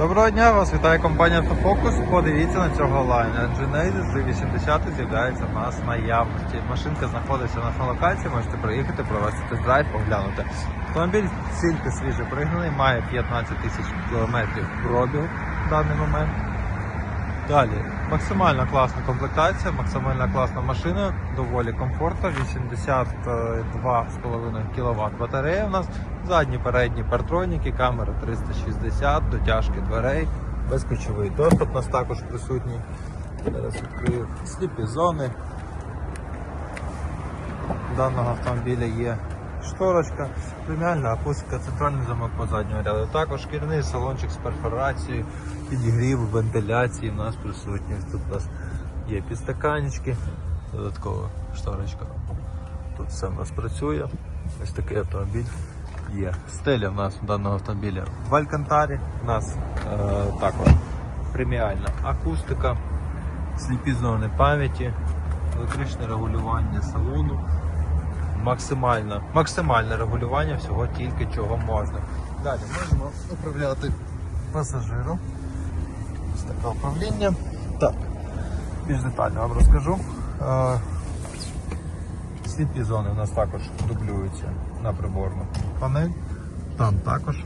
Доброго дня, вас вітає компанія Автофокус. Подивіться на цього лайна. Genesis Z80 з'являється в нас наявності. Машинка знаходиться на локації, можете приїхати, провести тест-драйв, поглянути. Автомобіль тільки свіже пригнаний, має 15 тисяч кілометрів пробігу в даний момент. Далі, максимально класна комплектація, максимально класна машина, доволі комфортна, 82,5 кВт батарея у нас, задні передні партроніки, камера 360, дотяжки дверей, безключовий доступ у нас також присутній. Зараз відкрию сліпі зони. Даного автомобіля є шторочка, преміальна акустика, центральний замок по задньому ряду. Також шкіряний салончик з перфорацією, підігрів, вентиляції у нас присутні. Тут у нас є підстаканечки, додаткова шторочка. Тут все у нас працює. Ось такий автомобіль є. Стеля в нас у даного автомобіля в Алькантарі. У нас е, також преміальна акустика, сліпі зони пам'яті, електричне регулювання салону максимальне, максимальне регулювання всього тільки чого можна. Далі можемо управляти пасажиром. Ось таке управління. Так, більш детально вам розкажу. Е, Сліпі зони у нас також дублюються на приборну панель. Там також е,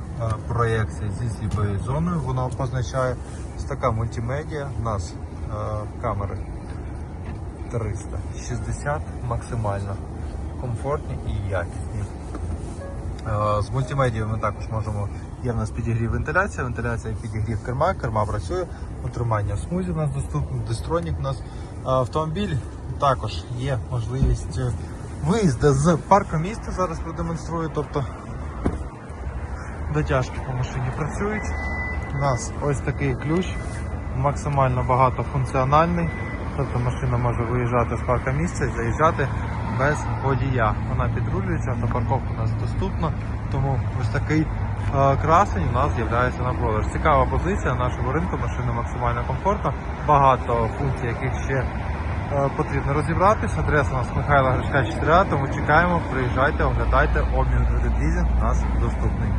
проєкція зі сліпою зоною, воно позначає ось така мультимедіа. У нас е, камери 360 максимально комфортні і якісні. Е, З мультимедією ми також можемо. Є в нас підігрів вентиляція, вентиляція підігрів керма, керма працює, утримання в смузі у нас доступно, дистронік у нас автомобіль. Також є можливість е, виїзду з парку міста. Зараз продемонструю. Тобто дотяжки по машині працюють. У нас ось такий ключ, максимально багатофункціональний. Тобто машина може виїжджати з парка місця і заїжджати без водія. Вона підрулюється, автопарковка у нас доступна, тому ось такий е, красень у нас з'являється на продаж. Цікава позиція на нашому ринку, машина максимально комфортна, багато функцій, яких ще е, потрібно розібратися. Адреса у нас Михайла Гришка 4, тому чекаємо, приїжджайте, оглядайте, обмін від лізинг у нас доступний.